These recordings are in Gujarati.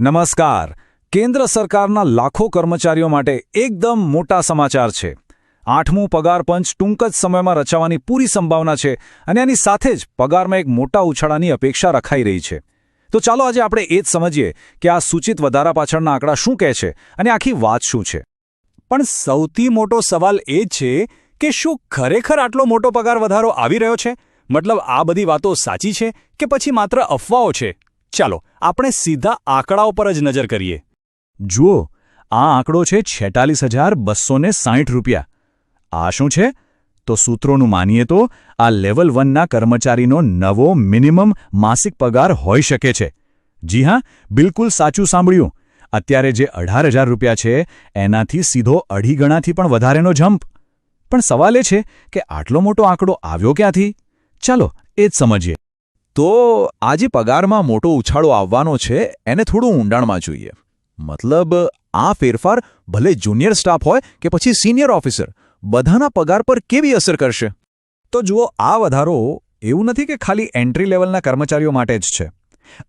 નમસ્કાર. કેન્દ્ર સરકારના લાખો કર્મચારીઓ માટે એકદમ મોટા સમાચાર છે. આઠમું પગાર પંચ ટૂંક જ સમયમાં રચાવાની પૂરી સંભાવના છે અને આની સાથે જ પગારમાં એક મોટા ઉછાળાની અપેક્ષા રખાઈ રહી છે. તો ચાલો આજે આપણે એ જ સમજીએ કે આ સૂચિત વધારા પાછળના આંકડા શું કહે છે અને આખી વાત શું છે. પણ સૌથી મોટો સવાલ એ છે કે શું ખરેખર આટલો મોટો પગાર વધારો આવી રહ્યો છે? મતલબ આ બધી વાતો સાચી છે કે પછી માત્ર અફવાઓ છે? ચાલો, આપણે સીધા આંકડાઓ પર જ નજર કરીએ. જુઓ, આ આંકડો છે છેતાલીસ હજાર બસો ને સાહીઠ રૂપિયા. આ શું છે? તો સૂત્રોનું માનીએ તો, આ લેવલ વનના કર્મચારીનો નવો મિનિમમ માસિક પગાર હોઈ શકે છે. જી હા, બિલકુલ સાચું સાંભળ્યું. અત્યારે જે અઢાર હજાર રૂપિયા છે, એનાથી સીધો અઢી ગણાથી પણ વધારેનો જમ્પ પણ સવાલ એ છે કે આટલો મોટો આંકડો આવ્યો ક્યાંથી? ચાલો, એ જ સમજીએ. તો આ જે પગારમાં મોટો ઉછાળો આવવાનો છે, એને થોડું ઊંડાણમાં જોઈએ. મતલબ, આ ફેરફાર ભલે જુનિયર સ્ટાફ હોય કે પછી સિનિયર ઓફિસર, બધાના પગાર પર કેવી અસર કરશે? તો જુઓ, આ વધારો એવું નથી કે ખાલી એન્ટ્રી લેવલના કર્મચારીઓ માટે જ છે.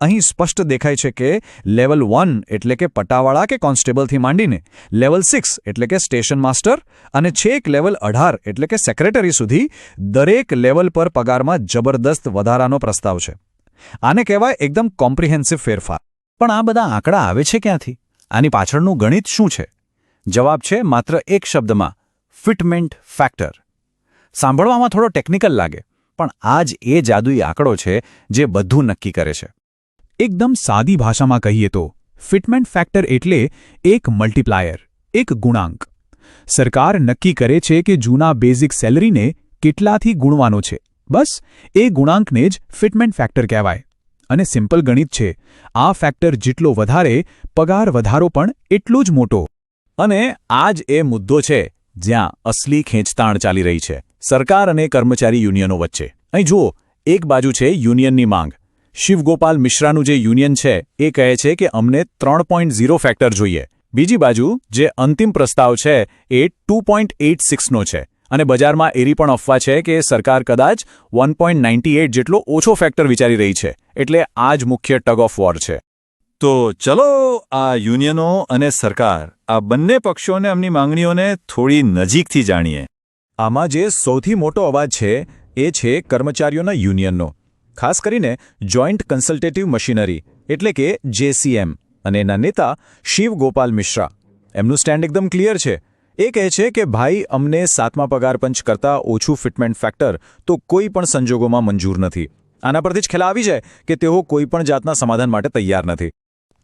અહીં સ્પષ્ટ દેખાય છે કે લેવલ વન એટલે કે પટાવાળા કે કોન્સ્ટેબલથી માંડીને લેવલ સિક્સ એટલે કે સ્ટેશન માસ્ટર અને છેક લેવલ અઢાર એટલે કે સેક્રેટરી સુધી દરેક લેવલ પર પગારમાં જબરદસ્ત વધારાનો પ્રસ્તાવ છે. આને કહેવાય એકદમ કોમ્પ્રિહેન્સિવ ફેરફાર. પણ આ બધા આંકડા આવે છે ક્યાંથી? આની પાછળનું ગણિત શું છે? જવાબ છે માત્ર એક શબ્દમાં, ફિટમેન્ટ ફેક્ટર. સાંભળવામાં થોડો ટેકનિકલ લાગે, પણ આ જ એ જાદુઈ આંકડો છે જે બધું નક્કી કરે છે. એકદમ સાદી ભાષામાં કહીએ તો, ફિટમેન્ટ ફેક્ટર એટલે એક મલ્ટીપ્લાયર, એક ગુણાંક. સરકાર નક્કી કરે છે કે જૂના બેઝિક સેલરીને કેટલાથી ગુણવાનો છે. બસ, એ ગુણાંકને જ ફિટમેન્ટ ફેક્ટર કહેવાય. અને સિમ્પલ ગણિત છે, આ ફેક્ટર જેટલો વધારે, પગાર વધારો પણ એટલો જ મોટો. અને આ જ એ મુદ્દો છે, જ્યાં અસલી ખેંચતાણ ચાલી રહી છે. સરકાર અને કર્મચારી યુનિયનો વચ્ચે. અહીં જુઓ, એક બાજુ છે યુનિયનની માંગ. શિવગોપાલ મિશ્રાનું જે યુનિયન છે એ કહે છે કે અમને ત્રણ પોઈન્ટ ઝીરો ફેક્ટર જોઈએ. બીજી બાજુ જે અંતિમ પ્રસ્તાવ છે એ ટુ સિક્સનો છે. અને બજારમાં એરી પણ અફવા છે કે સરકાર કદાચ વન પોઈન્ટ નાઇન્ટી એઇટ જેટલો ઓછો ફેક્ટર વિચારી રહી છે. એટલે આ જ મુખ્ય ટગ ઓફ વોર છે. તો ચલો આ યુનિયનો અને સરકાર આ બંને પક્ષોને એમની માંગણીઓને થોડી નજીકથી જાણીએ. આમાં જે સૌથી મોટો અવાજ છે એ છે કર્મચારીઓના યુનિયનનો. ખાસ કરીને જોઈન્ટ કન્સલ્ટેટિવ મશીનરી, એટલે કે જેસીએમ, અને એના નેતા શિવ ગોપાલ મિશ્રા. એમનું સ્ટેન્ડ એકદમ ક્લિયર છે. એ કહે છે કે ભાઈ, અમને સાતમા પગાર પંચ કરતાં ઓછું ફિટમેન્ટ ફેક્ટર તો કોઈ પણ સંજોગોમાં મંજૂર નથી. આના પરથી જ ખ્યાલ આવી જાય કે તેઓ કોઈ પણ જાતના સમાધાન માટે તૈયાર નથી.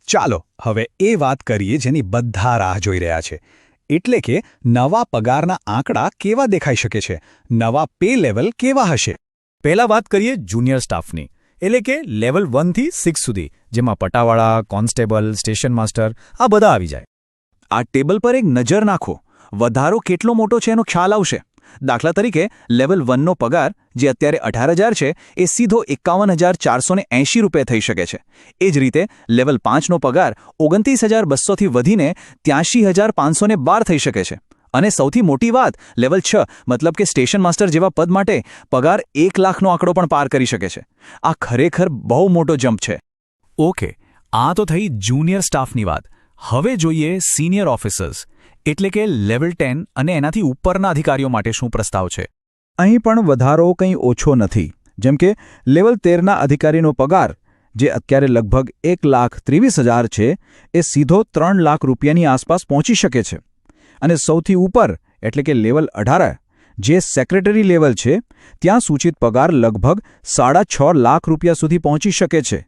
ચાલો, હવે એ વાત કરીએ જેની બધા રાહ જોઈ રહ્યા છે. એટલે કે નવા પગારના આંકડા કેવા દેખાઈ શકે છે? નવા પે લેવલ કેવા હશે? પહેલા વાત કરીએ જુનિયર સ્ટાફની, એટલે કે લેવલ વનથી સિક્સ સુધી, જેમાં પટાવાળા, કોન્સ્ટેબલ, સ્ટેશન માસ્ટર, આ બધા આવી જાય. આ ટેબલ પર એક નજર નાખો, વધારો કેટલો મોટો છે એનો ખ્યાલ આવશે. દાખલા તરીકે, લેવલ વનનો પગાર, જે અત્યારે અઢાર હજાર છે, એ સીધો એકાવન હજાર ચારસોને એંશી રૂપિયા થઈ શકે છે. એ જ રીતે, લેવલ પાંચનો પગાર ઓગણત્રીસ હજાર બસોથી વધીને ત્યાંશી હજાર પાંચસોને બાર થઈ શકે છે. અને સૌથી મોટી વાત લેવલ છ મતલબ કે સ્ટેશન માસ્ટર જેવા પદ માટે પગાર એક લાખનો આંકડો પણ પાર કરી શકે છે. આ ખરેખર બહુ મોટો જમ્પ છે. ઓકે આ તો થઈ જુનિયર સ્ટાફની વાત. હવે જોઈએ સિનિયર ઓફિસર્સ એટલે કે લેવલ ટેન અને એનાથી ઉપરના અધિકારીઓ માટે શું પ્રસ્તાવ છે? અહીં પણ વધારો કંઈ ઓછો નથી. જેમ કે લેવલ તેરના અધિકારીનો પગાર જે અત્યારે લગભગ એક લાખ ત્રેવીસ હજાર છે એ સીધો ત્રણ લાખ રૂપિયાની આસપાસ પહોંચી શકે છે. અને સૌથી ઉપર, એટલે કે લેવલ અઢાર, જે સેક્રેટરી લેવલ છે, ત્યાં સૂચિત પગાર લગભગ સાડા છ લાખ રૂપિયા સુધી પહોંચી શકે છે.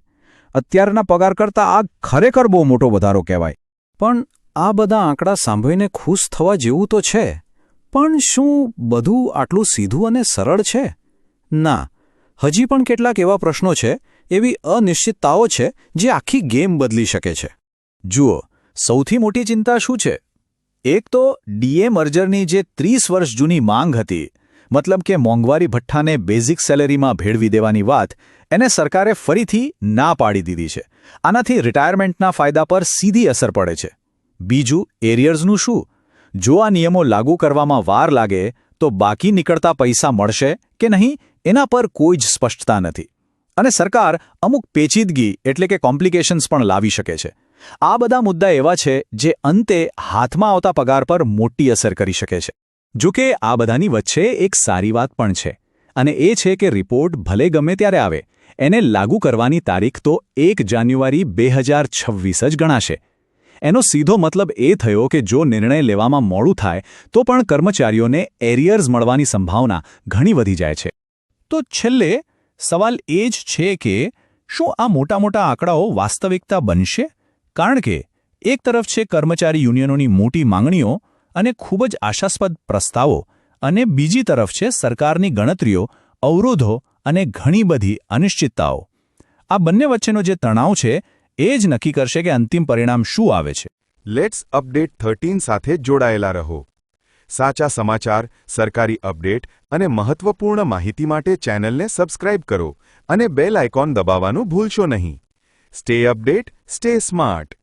અત્યારના પગાર કરતાં આ ખરેખર બહુ મોટો વધારો કહેવાય. પણ આ બધા આંકડા સાંભળીને ખુશ થવા જેવું તો છે, પણ શું બધું આટલું સીધું અને સરળ છે? ના, હજી પણ કેટલાક એવા પ્રશ્નો છે, એવી અનિશ્ચિતતાઓ છે, જે આખી ગેમ બદલી શકે છે. જુઓ, સૌથી મોટી ચિંતા શું છે? એક તો ડીએ મર્જરની જે ત્રીસ વર્ષ જૂની માંગ હતી, મતલબ કે મોંઘવારી ભઠ્ઠાને બેઝિક સેલેરીમાં ભેળવી દેવાની વાત, એને સરકારે ફરીથી ના પાડી દીધી છે. આનાથી રિટાયરમેન્ટના ફાયદા પર સીધી અસર પડે છે. બીજું, એરિયર્સનું શું? જો આ નિયમો લાગુ કરવામાં વાર લાગે, તો બાકી નીકળતા પૈસા મળશે કે નહીં, એના પર કોઈ જ સ્પષ્ટતા નથી. અને સરકાર અમુક પેચીદગી એટલે કે કોમ્પ્લિકેશન્સ પણ લાવી શકે છે. આ બધા મુદ્દા એવા છે જે અંતે હાથમાં આવતા પગાર પર મોટી અસર કરી શકે છે. જો કે આ બધાની વચ્ચે એક સારી વાત પણ છે અને એ છે કે રિપોર્ટ ભલે ગમે ત્યારે આવે, એને લાગુ કરવાની તારીખ તો એક જાન્યુઆરી બે હજાર છવ્વીસ જ ગણાશે. એનો સીધો મતલબ એ થયો કે જો નિર્ણય લેવામાં મોડું થાય, તો પણ કર્મચારીઓને એરિયર્સ મળવાની સંભાવના ઘણી વધી જાય છે. તો છેલ્લે સવાલ એ જ છે કે શું આ મોટા મોટા આંકડાઓ વાસ્તવિકતા બનશે? કારણ કે એક તરફ છે કર્મચારી યુનિયનોની મોટી માંગણીઓ અને ખૂબ જ આશાસ્પદ પ્રસ્તાવો અને બીજી તરફ છે સરકારની ગણતરીઓ, અવરોધો અને ઘણી બધી અનિશ્ચિતતાઓ. આ બંને વચ્ચેનો જે તણાવ છે એ જ નક્કી કરશે કે અંતિમ પરિણામ શું આવે છે. લેટ્સ અપડેટ થર્ટીન સાથે જોડાયેલા રહો. સાચા સમાચાર, સરકારી અપડેટ અને મહત્વપૂર્ણ માહિતી માટે ચેનલને સબસ્ક્રાઇબ કરો અને બેલ આઇકોન દબાવવાનું ભૂલશો નહીં. Stay update, stay smart.